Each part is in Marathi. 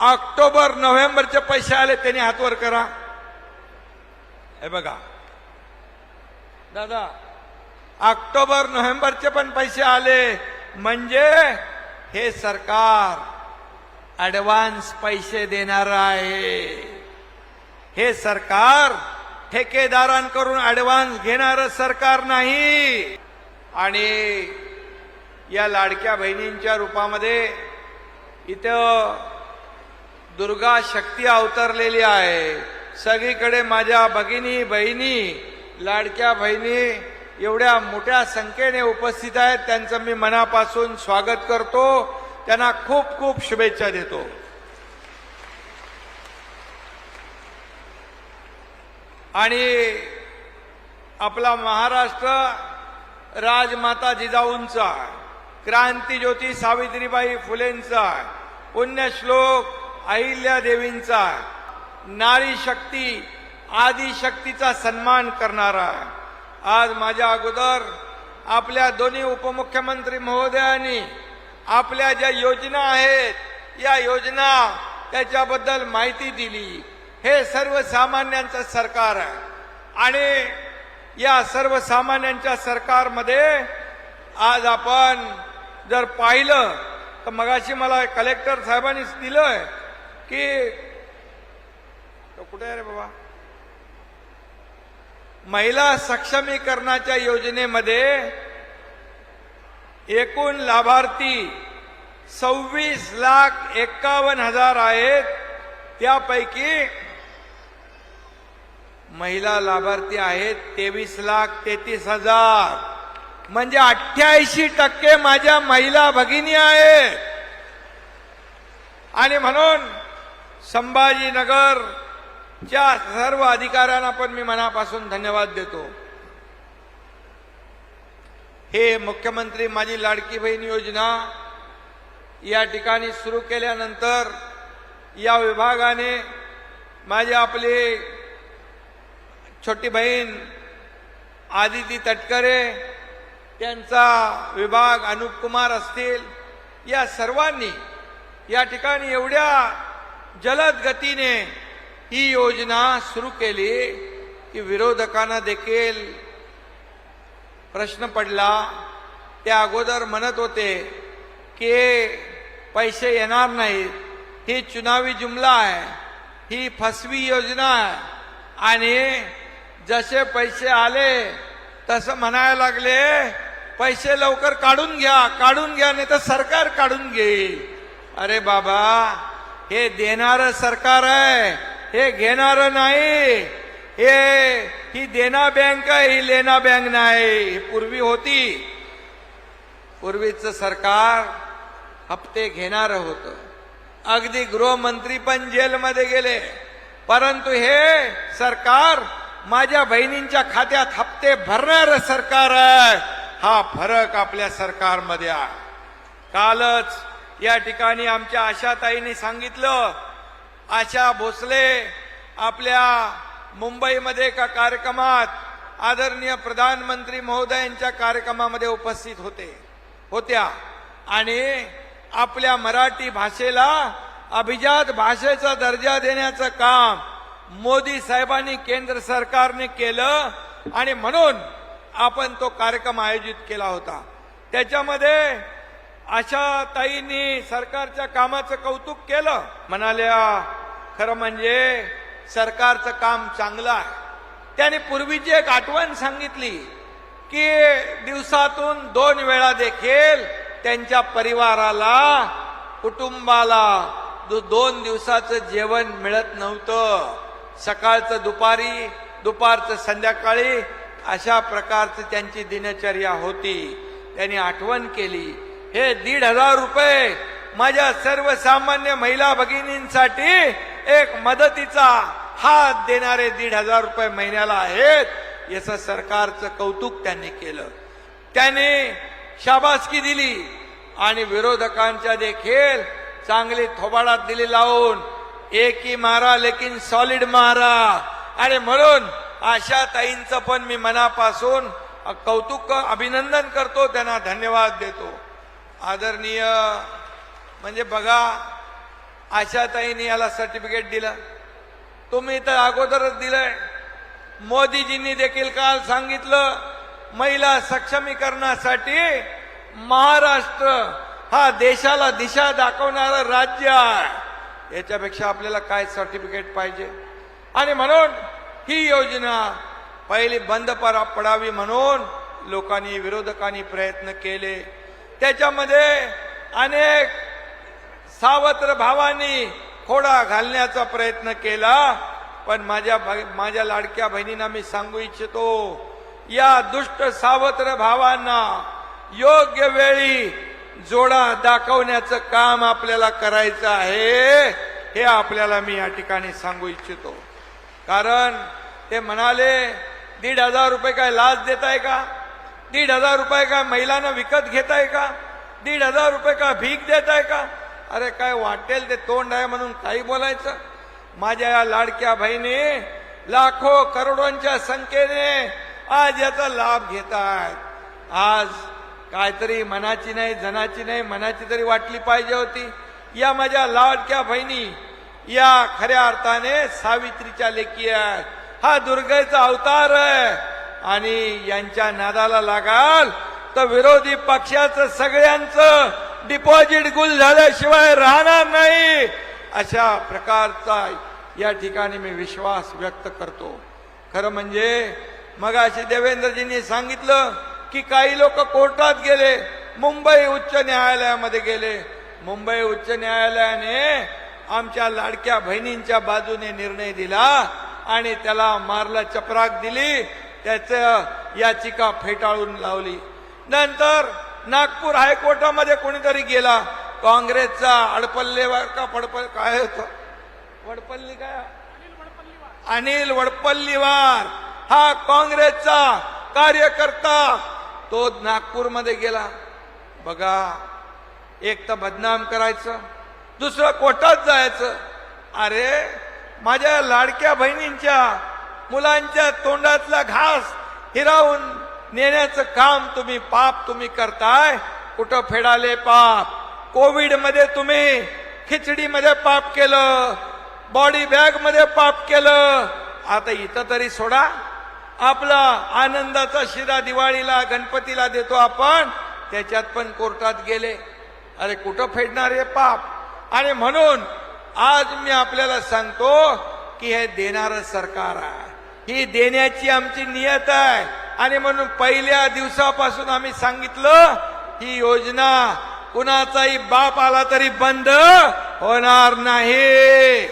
ऑक्टोबर नोव्हेंबरचे पैसे आले त्यांनी हातवर करा. हे बघा. दादा ऑक्टोबर नोव्हेंबरचे पण पैसे आले. म्हणजे हे सरकार ॲडव्हान्स पैसे देणार आहे. हे सरकार ठेकेदारांकडून ॲडव्हान्स घेणारं सरकार नाही. आणि या लाडक्या बहिणींच्या रूपामध्ये इथं दुर्गा शक्ती अवतरलेली आहे. सगळीकडे माझ्या भगिनी बहिणी लाडक्या बहिणी एवढ्या मोठ्या संख्येने उपस्थित आहेत. त्यांचं मी मनापासून स्वागत करतो. त्यांना खूप खूप शुभेच्छा देतो. आणि आपला महाराष्ट्र राजमाता जिजाऊंचा क्रांतीज्योती सावित्रीबाई फुलेंचा पुण्यश्लोक अहिल्या देवींचा नारी शक्ती आदिशक्तीचा सन्मान करणारा. आज माझ्या अगोदर आपल्या दोन्ही उपमुख्यमंत्री महोदयांनी आपल्या ज्या योजना आहेत या योजना त्याच्याबद्दल माहिती दिली. हे सर्वसामान्यांचं सरकार आहे. आणि या सर्वसामान्यांच्या सरकारमध्ये आज आपण जर पाहिलं तर मगाशी मला कलेक्टर साहेबांनीच दिलंय की तो कुठे आहे रे बाबा? महिला सक्षमीकरणाच्या योजनेमध्ये एकूण लाभार्थी सव्वीस लाख एक्कावन्न हजार आहेत. त्यापैकी महिला लाभार्थी आहेत तेवीस लाख तेहतीस हजार. म्हणजे अठ्ठ्याऐंशी टक्के माझ्या महिला भगिनी आहेत. आणि म्हणून संभाजीनगरच्या सर्व अधिकाऱ्यांना पण मी मनापासून धन्यवाद देतो. हे मुख्यमंत्री माझी लाडकी बहीण योजना या ठिकाणी सुरू केल्यानंतर या विभागाने माझी आपली छोटी बहीण आदिती तटकरे त्यांचा विभाग अनुप कुमार असतील या सर्वांनी या ठिकाणी एवढ्या जलद गतीने ही योजना सुरू केली की विरोधकांना देखील प्रश्न पडला. त्या अगोदर म्हणत होते की पैसे येणार नाहीत. ही चुनावी जुमला आहे. ही फसवी योजना आहे. आणि जसे पैसे आले तसं म्हणायला लागले पैसे लवकर काढून घ्या काढून घ्या नाही तर सरकार काढून घेईल. अरे बाबा हे देणार सरकार आहे हे घेणार नाही. हे ही देना बँक आहे ही लेना बँक नाही. ही पूर्वी होती. पूर्वीचं सरकार हप्ते घेणारं होतं. अगदी गृहमंत्री पण जेलमध्ये गेले. परंतु हे सरकार माझ्या बहिणींच्या खात्यात हप्ते भरणारं सरकार आहे. हा फरक आपल्या सरकारमध्ये आहे. कालच या ठिकाणी आमच्या आशाताईंनी सांगितलं आशा भोसले आपल्या मुंबईमध्ये एका कार्यक्रमात आदरणीय प्रधानमंत्री महोदयांच्या कार्यक्रमामध्ये उपस्थित होते होत्या. आणि आपल्या मराठी भाषेला अभिजात भाषेचा दर्जा देण्याचं काम मोदी साहेबांनी केंद्र सरकारने केलं आणि म्हणून आपण तो कार्यक्रम आयोजित केला होता. त्याच्यामध्ये अशा ताईंनी सरकारच्या कामाचं कौतुक केलं. म्हणाल्या खरं म्हणजे सरकारचं काम चांगलं आहे. त्याने पूर्वीची एक आठवण सांगितली की दिवसातून दोन वेळा देखील त्यांच्या परिवाराला कुटुंबाला दो- दोन दिवसाचं जेवण मिळत नव्हतं. सकाळचं दुपारी दुपारचं संध्याकाळी अशा प्रकारचं त्यांची दिनचर्या होती. त्यांनी आठवण केली हे दीड हजार रुपये माझ्या सर्वसामान्य महिला भगिनींसाठी एक मदतीचा हात देणारे दीड हजार रुपये महिन्याला आहेत याचं सरकारचं कौतुक त्यांनी केलं. त्याने शाबासकी दिली आणि विरोधकांच्या देखील चांगली थोबाडात दिली लावून एकी मारा लेकिन सॉलिड मारा. आणि म्हणून आशा ताईंचं पण मी मनापासून कौतुक अभिनंदन करतो त्यांना धन्यवाद देतो. आदरणीय म्हणजे बघा आशाताईने याला सर्टिफिकेट दिलं. तुम्ही तर अगोदरच दिलंय. मोदीजींनी देखील काल सांगितलं महिला सक्षमीकरणासाठी महाराष्ट्र हा देशाला दिशा दाखवणारं राज्य आहे. याच्यापेक्षा आपल्याला काय सर्टिफिकेट पाहिजे? आणि म्हणून ही योजना पहिली बंद परा पडावी म्हणून लोकांनी विरोधकांनी प्रयत्न केले. त्याच्यामध्ये अनेक सावत्र भावांनी खोडा घालण्याचा प्रयत्न केला. पण माझ्या भ- माझ्या लाडक्या बहिणींना मी सांगू इच्छितो या दुष्ट सावत्र भावांना योग्य वेळी जोडा दाखवण्याचं काम आपल्याला करायचं आहे हे आपल्याला मी या ठिकाणी सांगू इच्छितो. कारण ते म्हणाले दीड हजार रुपये काय लाच देताय का? दीड हजार रुपये काय महिलांना विकत घेताय का? दीड हजार रुपये का भीक देताय का? अरे काय वाटेल ते तोंड आहे म्हणून काही बोलायचं. माझ्या या लाडक्या बहिणी लाखो करोडोंच्या संख्येने आज याचा लाभ घेत आहेत आज काहीतरी मनाची नाही जनाची नाही मनाची तरी वाटली पाहिजे होती. या माझ्या लाडक्या बहिणी या खऱ्या अर्थाने सावित्रीच्या लेखी आहेत. हा दुर्गेचा अवतार आहे. आणि यांच्या नादाला लागाल तर विरोधी पक्षाचं सगळ्यांचं डिपॉझिट गुल झाल्याशिवाय राहणार नाही. अशा प्रकारचा या ठिकाणी मी विश्वास व्यक्त करतो. खरं म्हणजे मग अशी देवेंद्रजींनी सांगितलं की काही लोक कोर्टात गेले मुंबई उच्च न्यायालयामध्ये गेले. मुंबई उच्च न्यायालयाने आमच्या लाडक्या बहिणींच्या बाजूने निर्णय दिला आणि त्याला मारला चपराक दिली. त्याच याचिका फेटाळून लावली. नंतर नागपूर हायकोर्टामध्ये कोणीतरी गेला. काँग्रेसचा अडपल्लेवर का फडपल काय होतं? वडपल्ली काय अनिल वडपल्लीवार. हा काँग्रेसचा कार्यकर्ता. तो नागपूरमध्ये गेला. बघा एक तर बदनाम करायचं दुसरं कोर्टात जायचं. अरे माझ्या लाडक्या बहिणींच्या मुलांच्या तोंडातला घास हिरावून नेण्याचं काम तुम्ही पाप तुम्ही करताय. कुठं फेडाले पाप? कोविडमध्ये तुम्ही खिचडीमध्ये पाप केलं बॉडी बॅगमध्ये पाप केलं. आता इथं तरी सोडा. आपला आनंदाचा शिरा दिवाळीला गणपतीला देतो आपण. त्याच्यात पण कोर्टात गेले. अरे कुठं फेडणार हे पाप? आणि म्हणून आज मी आपल्याला सांगतो की हे देणारं सरकार आहे. ही देण्याची आमची नियत आहे. आणि म्हणून पहिल्या दिवसापासून आम्ही सांगितलं ही योजना कुणाचाही बाप आला तरी बंद होणार नाही.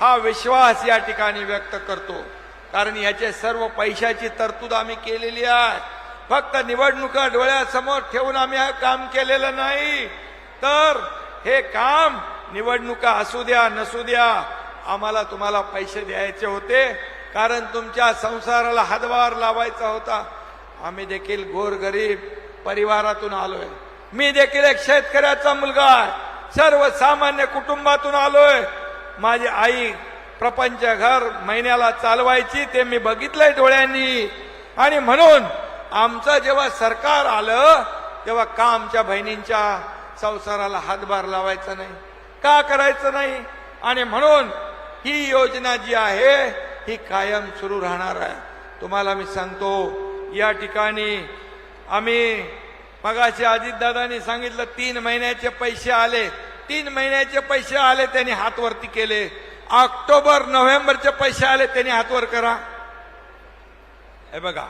हा विश्वास या ठिकाणी व्यक्त करतो. कारण याचे सर्व पैशाची तरतूद आम्ही केलेली आहे. फक्त निवडणुका डोळ्यासमोर ठेवून आम्ही हे काम केलेलं नाही. तर हे काम निवडणुका असू द्या नसू द्या आम्हाला तुम्हाला पैसे द्यायचे होते. कारण तुमच्या संसाराला हातभार लावायचा होता. आम्ही देखील गोरगरीब परिवारातून आलोय. मी देखील एक शेतकऱ्याचा मुलगा आहे. सर्वसामान्य कुटुंबातून आलोय. माझी आई प्रपंच घर महिन्याला चालवायची ते मी बघितलंय डोळ्यांनी. आणि म्हणून आमचं जेव्हा सरकार आलं तेव्हा का आमच्या बहिणींच्या संसाराला हातभार लावायचा नाही? का करायचं नाही? आणि म्हणून ही योजना जी आहे ही कायम सुरू राहणार आहे. तुम्हाला मी सांगतो या ठिकाणी आम्ही मगाशी अजितदादांनी सांगितलं तीन महिन्याचे पैसे आले. तीन महिन्याचे पैसे आले त्यांनी हातवरती केले. ऑक्टोबर नोव्हेंबरचे पैसे आले त्यांनी हातवर करा. हे बघा.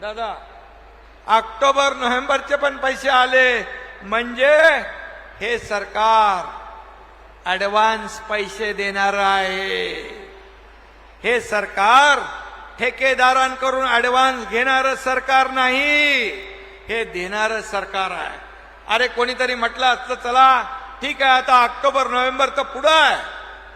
दादा ऑक्टोबर नोव्हेंबरचे पण पैसे आले. म्हणजे हे सरकार ऍडव्हान्स पैसे देणार आहे. हे सरकार ठेकेदारांकडून ऍडव्हान्स घेणारं सरकार नाही. हे देणारं सरकार आहे. अरे कोणीतरी म्हटलं असतं चला ठीक आहे आता ऑक्टोबर नोव्हेंबर तर पुढं आहे.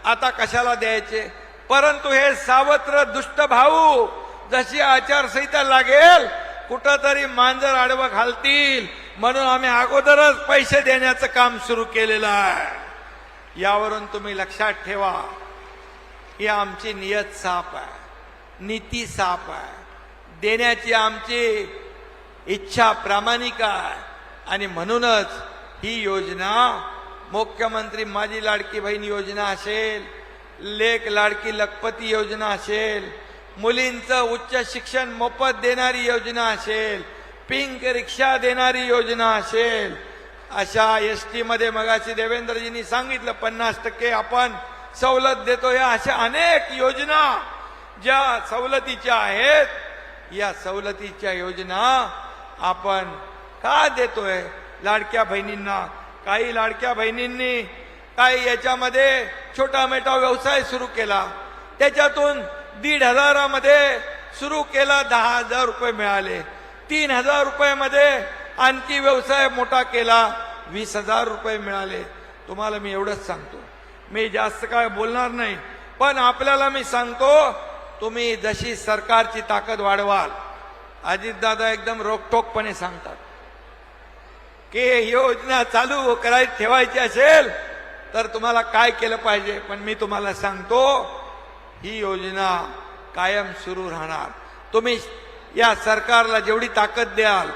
आता कशाला द्यायचे? परंतु हे सावत्र दुष्ट भाऊ जशी आचारसंहिता लागेल कुठंतरी मांजर आडवं घालतील. म्हणून आम्ही अगोदरच पैसे देण्याचं काम सुरू केलेलं आहे. यावरून तुम्ही लक्षात ठेवा. ही आमची नियत साप आहे. नीती साप आहे. देण्याची आमची इच्छा प्रामाणिक आहे. आणि म्हणूनच ही योजना मुख्यमंत्री माझी लाडकी बहीण योजना असेल लेख लाडकी लखपती योजना असेल मुलींचं उच्च शिक्षण मोफत देणारी योजना असेल पिंक रिक्षा देणारी योजना असेल अशा एस टी मध्ये मगाशी देवेंद्रजींनी सांगितलं पन्नास टक्के आपण सवलत देतो. या अशा अनेक योजना ज्या सवलतीच्या आहेत या सवलतीच्या योजना आपण का देतोय? लाडक्या बहिणींना काही लाडक्या बहिणींनी काही याच्यामध्ये छोटा मोठा व्यवसाय सुरू केला. त्याच्यातून दीड हजारामध्ये सुरू केला दहा हजार रुपये मिळाले. तीन हजार रुपयामध्ये आणखी व्यवसाय मोठा केला वीस हजार रुपये मिळाले. तुम्हाला मी एवढंच सांगतो. मी जास्त काय बोलणार नाही. पण आपल्याला मी सांगतो तुम्ही जशी सरकारची ताकद वाढवाल अजितदादा एकदम रोखोकपणे सांगतात की योजना चालू करायची ठेवायची असेल तर तुम्हाला काय केलं पाहिजे? पण मी तुम्हाला सांगतो ही योजना कायम सुरू राहणार. तुम्ही या सरकारला जेवढी ताकद द्याल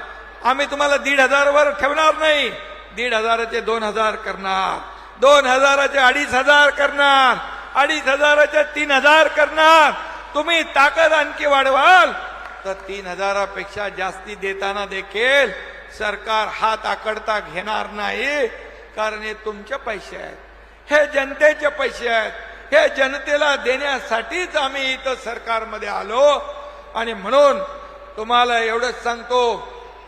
आम्ही तुम्हाला दीड हजारवर ठेवणार नाही. दीड हजाराचे दोन हजार करणार. दोन हजाराचे अडीच हजार करणार अडीच हजाराच्या तीन हजार करणार. तुम्ही ताकद आणखी वाढवाल. तर तीन हजारापेक्षा जास्ती देताना देखील सरकार हात आकडता घेणार नाही कारण हे तुमचे पैसे आहेत. हे जनतेचे पैसे आहेत. हे जनतेला देण्यासाठीच आम्ही इथं सरकारमध्ये आलो. आणि म्हणून तुम्हाला एवढंच सांगतो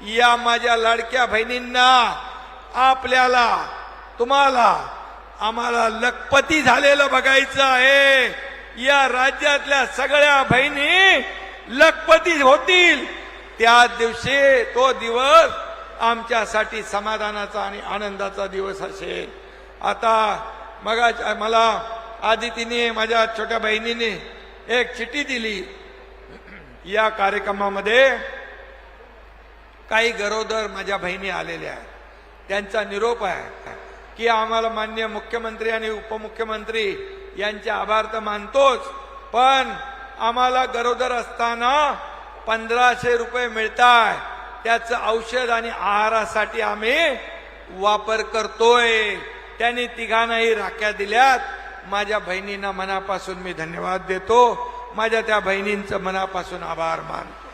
या माझ्या लाडक्या बहिणींना आपल्याला तुम्हाला आम्हाला लखपती झालेलं बघायचं आहे. या राज्यातल्या सगळ्या बहिणी लखपती होतील. त्या दिवशी तो दिवस आमच्यासाठी समाधानाचा आणि आनंदाचा दिवस असेल आता मग मला आदितीने माझ्या छोट्या बहिणीने एक चिठी दिली. या कार्यक्रमामध्ये काही गरोदर माझ्या बहिणी आलेल्या आहेत. त्यांचा निरोप आहे. की आम्हाला मान्य मुख्यमंत्री आणि उपमुख्यमंत्री यांचे आभार तर मानतोच पण आम्हाला गरोदर असताना पंधराशे रुपये मिळताय. त्याचं औषध आणि आहारासाठी आम्ही वापर करतोय. त्यांनी तिघांनाही राख्या दिल्यात. माझ्या बहिणींना मनापासून मी धन्यवाद देतो. माझ्या त्या बहिणींचं मनापासून आभार मानतो.